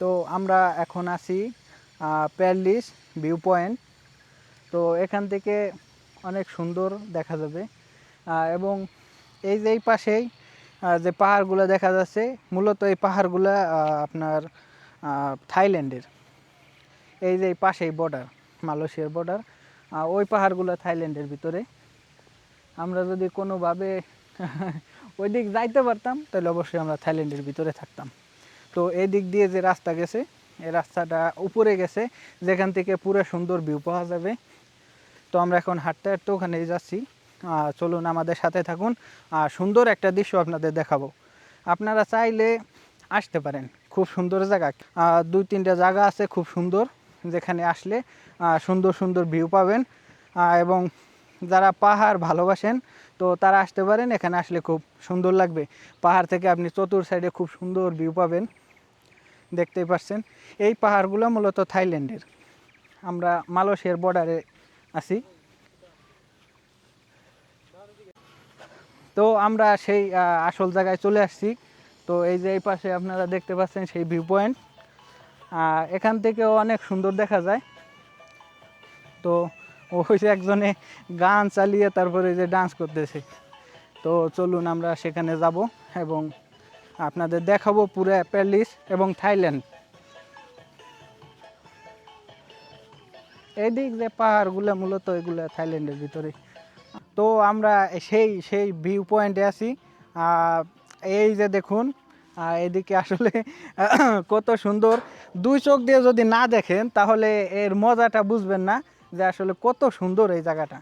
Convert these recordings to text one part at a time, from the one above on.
তো আমরা এখন আছি প্যারলিস ভিউ পয়েন্ট তো এখান থেকে অনেক সুন্দর দেখা যাবে। এবং এই যে এই পাশেই যে পাহাড়গুলো দেখা যাচ্ছে, মূলত এই পাহাড়গুলো আপনার থাইল্যান্ডের। এই যে এই পাশেই বর্ডার মালয়েশিয়ার বর্ডার ওই পাহাড়গুলো থাইল্যান্ডের ভিতরে। আমরা যদি কোনোভাবে ওই দিক যাইতে পারতাম, তাহলে অবশ্যই আমরা থাইল্যান্ডের ভিতরে থাকতাম। তো এই দিক দিয়ে যে রাস্তা গেছে, এই রাস্তাটা উপরে গেছে, যেখান থেকে পুরো সুন্দর ভিউ পাওয়া যাবে। তো আমরা এখন হাঁটতে হাঁটতে ওখানে যাচ্ছি। চলুন আমাদের সাথে থাকুন আর সুন্দর একটা দৃশ্য আপনাদের দেখাবো। আপনারা চাইলে আসতে পারেন, খুব সুন্দর জায়গা। দুই তিনটা জায়গা আছে খুব সুন্দর, যেখানে আসলে সুন্দর সুন্দর ভিউ পাবেন। এবং যারা পাহাড় ভালোবাসেন, তো তারা আসতে পারেন, এখানে আসলে খুব সুন্দর লাগবে। পাহাড় থেকে আপনি চতুর সাইডে খুব সুন্দর ভিউ পাবেন। দেখতেই পাচ্ছেন। এই পাহাড়গুলো মূলত থাইল্যান্ডের। আমরা মালয়েশিয়ার বর্ডারে আছি। তো আমরা সেই আসল জায়গায় চলে আসছি। তো এই যে এই পাশে আপনারা দেখতে পাচ্ছেন সেই ভিউ পয়েন্ট এখান থেকেও অনেক সুন্দর দেখা যায়। তো ওই যে একজনে গান চালিয়ে তারপরে যে ডান্স করতেছে। তো চলুন আমরা সেখানে যাব এবং আপনাদের দেখাবো পুরো প্যারিস এবং থাইল্যান্ড। এদিক যে পাহাড়গুলো মূলত এগুলো থাইল্যান্ডের ভিতরে। তো আমরা সেই সেই ভিউ পয়েন্টে আছি। এই যে দেখুন এদিকে আসলে কত সুন্দর। দুই চোখ দিয়ে যদি না দেখেন, তাহলে এর মজাটা বুঝবেন না যে আসলে কত সুন্দর এই জায়গাটা।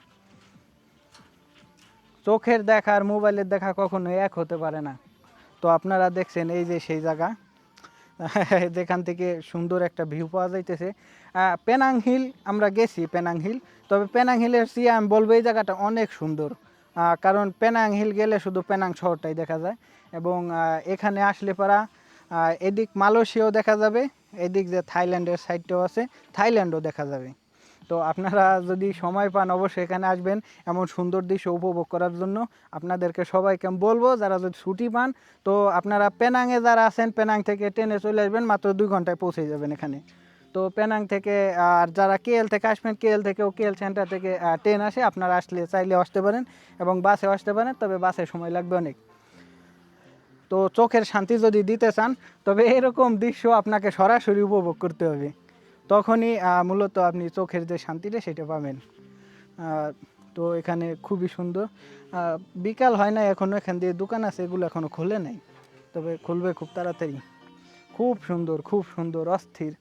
চোখের দেখা আর মোবাইলের দেখা কখনো এক হতে পারে না। তো আপনারা দেখছেন এই যে সেই জায়গা। যেখান থেকে সুন্দর একটা ভিউ পাওয়া যাইতেছে। পেনাং হিল আমরা গেছি পেনাং হিল তবে পেনাং হিলের চেয়ে আমি বলব এই জায়গাটা অনেক সুন্দর। কারণ পেনাং হিল গেলে শুধু পেনাং শহরটাই দেখা যায়। এবং এখানে আসলে পারা এদিক মালয়েশিয়াও দেখা যাবে, এদিক যে থাইল্যান্ডের সাইডটাও আছে, থাইল্যান্ডও দেখা যাবে। তো আপনারা যদি সময় পান অবশ্যই এখানে আসবেন এমন সুন্দর দৃশ্য উপভোগ করার জন্য। আপনাদেরকে সবাইকে বলব, যারা যদি ছুটি পান, তো আপনারা পেনাংয়ে যারা আছেন, পেনাং থেকে ট্রেনে চলে আসবেন, মাত্র দুই ঘন্টায় পৌঁছে যাবেন এখানে। তো পেনাং থেকে, আর যারা কেএল থেকে আসবেন, কেএল থেকেও কেএল সেন্টার থেকে ট্রেন আসে, আপনারা আসলে চাইলে আসতে পারেন এবং বাসে আসতে পারেন, তবে বাসে সময় লাগবে অনেক। তো চোখের শান্তি যদি দিতে চান, তবে এরকম দৃশ্য আপনাকে সরাসরি উপভোগ করতে হবে। তখনই মূলত আপনি চোখের যে শান্তিটা সেটা পাবেন। তো এখানে খুবই সুন্দর। বিকাল হয় না এখনও এখান দিয়ে দোকান আছে, এগুলো এখনও খোলে নাই। তবে খুলবে খুব তাড়াতাড়ি। খুব সুন্দর খুব সুন্দর, অস্থির।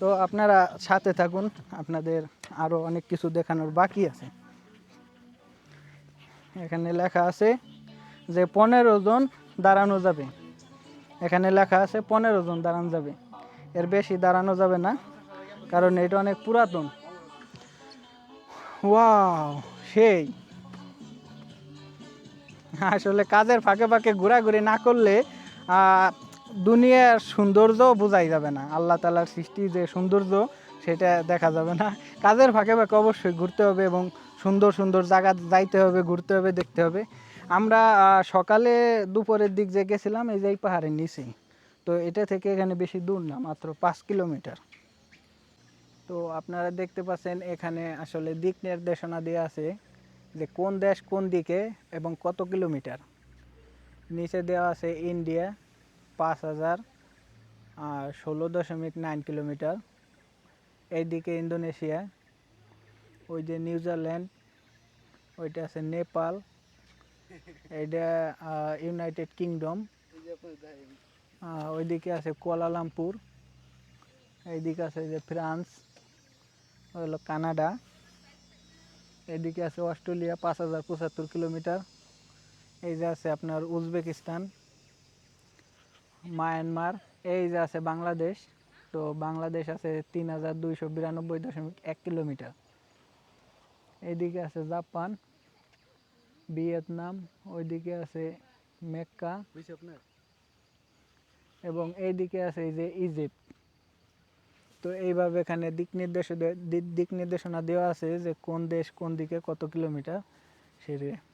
তো আপনারা সাথে থাকুন, আপনাদের আরও অনেক কিছু দেখানোর বাকি আছে। এখানে লেখা আছে যে, পনেরো জন দাঁড়ানো যাবে। এখানে লেখা আছে, পনেরো জন দাঁড়ানো যাবে। এর বেশি দাঁড়ানো যাবে না, কারণ এটা অনেক পুরাতন। ওয়াও, সেই। আসলে কাজের ফাঁকে ফাঁকে ঘোরাঘুরি না করলে দুনিয়ার সৌন্দর্য বোঝাই যাবে না। আল্লাহ তালার সৃষ্টি যে সৌন্দর্য, সেটা দেখা যাবে না। কাজের ফাঁকে ফাঁকে অবশ্যই ঘুরতে হবে এবং সুন্দর সুন্দর জায়গা যাইতে হবে, ঘুরতে হবে, দেখতে হবে। আমরা সকালে দুপুরের দিক যে গেছিলাম, এই যে এই পাহাড়ের নিচেই। তো এটা থেকে এখানে বেশি দূর না, মাত্র পাঁচ কিলোমিটার। তো আপনারা দেখতে পাচ্ছেন এখানে আসলে দিক নির্দেশনা দেওয়া আছে যে কোন দেশ কোন দিকে এবং কত কিলোমিটার। নিচে দেওয়া আছে ইন্ডিয়া, পাঁচ হাজার আর ষোলো দশমিক নাইন কিলোমিটার। এইদিকে ইন্দোনেশিয়া, ওই যে নিউজিল্যান্ড, ওইটা আছে নেপাল। এইটা ইউনাইটেড কিংডম ওইদিকে আছে কুয়ালালামপুর এইদিকে আছে যে ফ্রান্স হলো কানাডা এদিকে আছে অস্ট্রেলিয়া পাঁচ হাজার পঁচাত্তর কিলোমিটার। এই যে আছে আপনার উজবেকিস্তান, মায়ানমার। এই যে আছে বাংলাদেশ। তো বাংলাদেশ আছে তিন হাজার দুইশো বিরানব্বই দশমিক এক কিলোমিটার। এইদিকে আছে জাপান। ভিয়েতনাম ওইদিকে আছে মেক্কা এবং এইদিকে আছে এই যে ইজিপ্ট তো এইভাবে এখানে দিক নির্দেশ দিক নির্দেশনা দেওয়া আছে যে কোন দেশ কোন দিকে কত কিলোমিটার সেটা